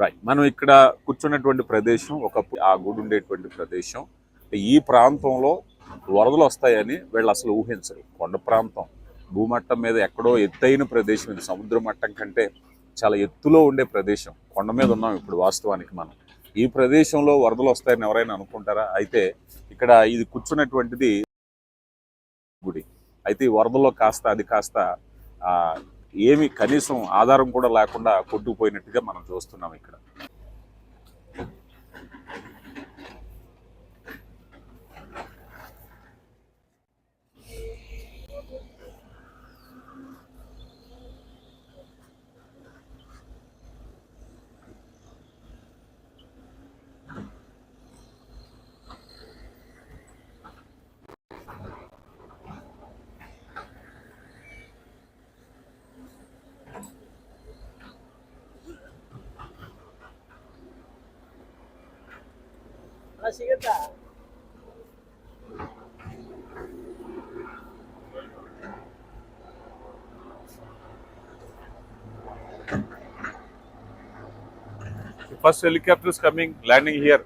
Right మనం ఇక్కడ కూర్చున్నటువంటి ప్రదేశం ఒకప్పుడు ఆ గుడి ఉండేటువంటి ప్రదేశం. ఈ ప్రాంతంలో వరదలు వస్తాయని వీళ్ళు అసలు ఊహించరు. కొండ ప్రాంతం. భూమట్టం మీద ఎక్కడో ఎత్తైన ప్రదేశం ఇది. సముద్ర మట్టం కంటే చాలా ఎత్తులో ఉండే ప్రదేశం. కొండ మీద ఉన్నాం ఇప్పుడు వాస్తవానికి మనం. ఈ ప్రదేశంలో వరదలు వస్తాయని ఎవరైనా అనుకుంటారా? అయితే ఇక్కడ ఇది కూర్చున్నటువంటిది గుడి. అయితే ఈ వరదలో కాస్త అది కాస్త ఏమి కనీసం ఆధారం కూడా లేకుండా కొట్టుకుపోయినట్టుగా మనం చూస్తున్నాం ఇక్కడ. ಸಿಗುತ್ತಾ first helicopter is coming landing here.